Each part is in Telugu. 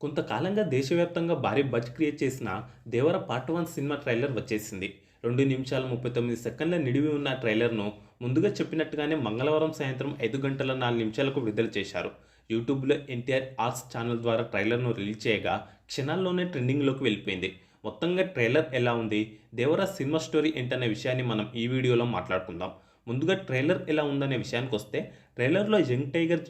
కొంతకాలంగా దేశవ్యాప్తంగా భారీ బజ్ క్రియేట్ చేసిన Devara part one cinema trailer వచ్చేసింది. రెండు నిమిషాల ముప్పై తొమ్మిది సెకండ్ల నిడివి ఉన్న ట్రైలర్ను ముందుగా చెప్పినట్టుగానే మంగళవారం సాయంత్రం ఐదు గంటల నాలుగు నిమిషాలకు విడుదల చేశారు. యూట్యూబ్లో ఎన్టీఆర్ ఆర్ట్స్ ఛానల్ ద్వారా ట్రైలర్ను రిలీజ్ చేయగా క్షణాల్లోనే ట్రెండింగ్లోకి వెళ్ళిపోయింది. మొత్తంగా ట్రైలర్ ఎలా ఉంది దేవర సినిమా స్టోరీ ఏంటనే విషయాన్ని మనం ఈ వీడియోలో మాట్లాడుకుందాం. ముందుగా ట్రైలర్ ఎలా ఉందనే విషయానికి వస్తే ట్రైలర్లో young tiger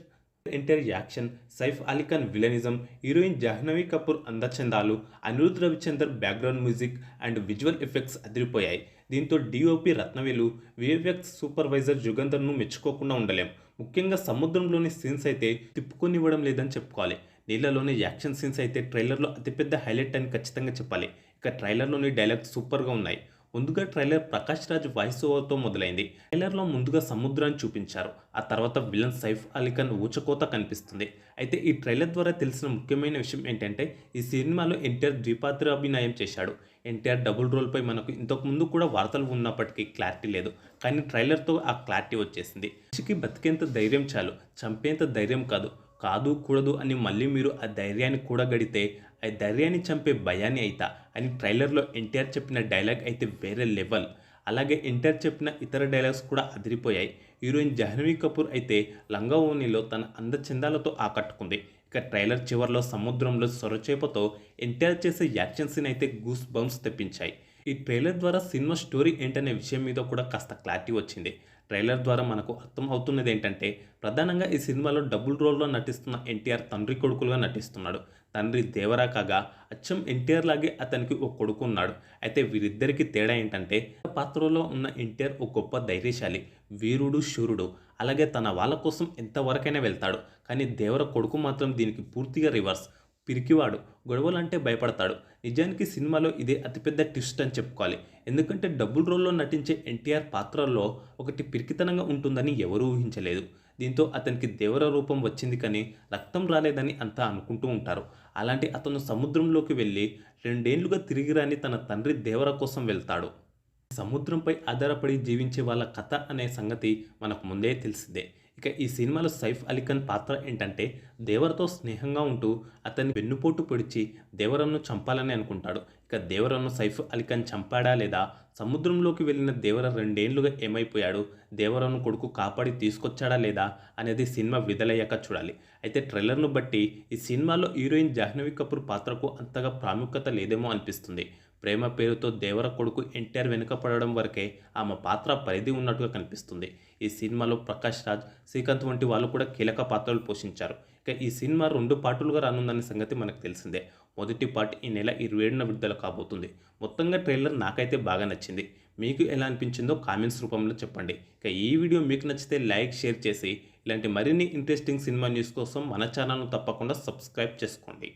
NTR action Saif Ali Khan villainism heroine Janhvi Kapoor అందచందాలు Anirudh Ravichander background music and visual effects అదిరిపోయాయి. దీంతో డిఓపి రత్నవేలు విఎఫ్ఎక్స్ సూపర్వైజర్ జుగంధర్ను మెచ్చుకోకుండా ఉండలేం. ముఖ్యంగా సముద్రంలోని సీన్స్ అయితే తిప్పుకొనివ్వడం లేదని చెప్పుకోవాలి. నీళ్ళలోని యాక్షన్ సీన్స్ అయితే ట్రైలర్లో అతిపెద్ద హైలైట్ అని ఖచ్చితంగా చెప్పాలి. ఇక ట్రైలర్లోని డైలాగ్స్ సూపర్గా ఉన్నాయి. ముందుగా ట్రైలర్ ప్రకాష్ రాజ్ వాయిస్ ఓవర్తో మొదలైంది. ట్రైలర్లో ముందుగా సముద్రాన్ని చూపించారు. ఆ తర్వాత విలన్ సైఫ్ అలీఖాన్ ఊచకోత కనిపిస్తుంది. అయితే ఈ ట్రైలర్ ద్వారా తెలిసిన ముఖ్యమైన విషయం ఏంటంటే ఈ సినిమాలో ఎన్టీఆర్ ద్విపాత్రాభినయం చేశాడు. ఎన్టీఆర్ డబుల్ రోల్పై మనకు ఇంతకు ముందు కూడా వార్తలు ఉన్నప్పటికీ క్లారిటీ లేదు. కానీ ట్రైలర్తో ఆ క్లారిటీ వచ్చేసింది. మనిషికి బతికేంత ధైర్యం చాలు చంపేంత ధైర్యం కాదు. కాదు కూడదు అని మళ్ళీ మీరు ఆ ధైర్యాన్ని కూడగడితే ఆ ధైర్యాన్ని చంపే భయాన్ని అయితా అని ట్రైలర్లో ఎన్టీఆర్ చెప్పిన డైలాగ్ అయితే వేరే లెవెల్. అలాగే ఎన్టీఆర్ చెప్పిన ఇతర డైలాగ్స్ కూడా అదిరిపోయాయి. హీరోయిన్ జాహ్నవి కపూర్ అయితే లంగా ఓనీలో తన అందచందాలతో ఆకట్టుకుంది. ఇక ట్రైలర్ చివరిలో సముద్రంలో సొరచేపతో ఎన్టీఆర్ చేసే యాక్షన్ సీన్ అయితే గూస్ బంప్స్ తెప్పించాయి. ఈ ట్రైలర్ ద్వారా సినిమా స్టోరీ ఏంటనే విషయం మీద కూడా కాస్త క్లారిటీ వచ్చింది. ట్రైలర్ ద్వారా మనకు అర్థం అవుతున్నది ఏంటంటే ప్రధానంగా ఈ సినిమాలో డబుల్ రోల్లో నటిస్తున్న ఎన్టీఆర్ తండ్రి కొడుకులుగా నటిస్తున్నాడు. తండ్రి దేవరా కాగా అచ్చం ఎన్టీఆర్ లాగే అతనికి ఒక కొడుకు ఉన్నాడు. అయితే వీరిద్దరికి తేడా ఏంటంటే పాత్రలో ఉన్న ఎన్టీఆర్ ఒక గొప్ప ధైర్యశాలి వీరుడు శూరుడు. అలాగే తన వాళ్ళ కోసం ఎంతవరకైనా వెళ్తాడు. కానీ దేవర కొడుకు మాత్రం దీనికి పూర్తిగా రివర్స్. పిరికివాడు గొడవలంటే భయపడతాడు. నిజానికి సినిమాలో ఇదే అతిపెద్ద ట్విస్ట్ అని చెప్పుకోవాలి. ఎందుకంటే డబుల్ రోల్లో నటించే ఎన్టీఆర్ పాత్రల్లో ఒకటి పిరికితనంగా ఉంటుందని ఎవరూ ఊహించలేదు. దీంతో అతనికి దేవర రూపం వచ్చింది కానీ రక్తం రాలేదని అంతా అనుకుంటూ ఉంటారు. అలాంటి అతను సముద్రంలోకి వెళ్ళి రెండేళ్ళుగా తిరిగి రాని తన తండ్రి దేవర కోసం వెళ్తాడు. సముద్రంపై ఆధారపడి జీవించే వాళ్ళ కథ అనే సంగతి మనకు ముందే తెలిసిందే. ఇక ఈ సినిమాలో సైఫ్ అలీఖాన్ పాత్ర ఏంటంటే దేవరతో స్నేహంగా ఉంటూ అతన్ని వెన్నుపోటు పొడిచి దేవరన్ను చంపాలని అనుకుంటాడు. ఇక దేవరన్ను సైఫ్ అలీఖాన్ చంపాడా లేదా? సముద్రంలోకి వెళ్ళిన దేవర రెండేళ్ళుగా ఏమైపోయాడు? దేవరను కొడుకు కాపాడి తీసుకొచ్చాడా లేదా? అనేది సినిమా విడుదలయ్యాక చూడాలి. అయితే ట్రైలర్ను బట్టి ఈ సినిమాలో హీరోయిన్ జాహ్నవి కపూర్ పాత్రకు అంతగా ప్రాముఖ్యత లేదేమో అనిపిస్తుంది. ప్రేమ పేరుతో దేవర కొడుకు ఎన్టీఆర్ వెనుకపడడం వరకే ఆమె పాత్ర పరిధి ఉన్నట్టుగా కనిపిస్తుంది. ఈ సినిమాలో ప్రకాష్ రాజ్ శ్రీకాంత్ వంటి వాళ్ళు కూడా కీలక పాత్రలు పోషించారు. ఇక ఈ సినిమా రెండు పార్టులుగా రానుందనే సంగతి మనకు తెలిసిందే. మొదటి పార్ట్ ఈ నెల ఇరవై ఏడున విడుదల కాబోతుంది. మొత్తంగా ట్రైలర్ నాకైతే బాగా నచ్చింది. మీకు ఎలా అనిపించిందో కామెంట్స్ రూపంలో చెప్పండి. ఇక ఈ వీడియో మీకు నచ్చితే లైక్ షేర్ చేసి ఇలాంటి మరిన్ని ఇంట్రెస్టింగ్ సినిమా న్యూస్ కోసం మన ఛానల్ను తప్పకుండా సబ్స్క్రైబ్ చేసుకోండి.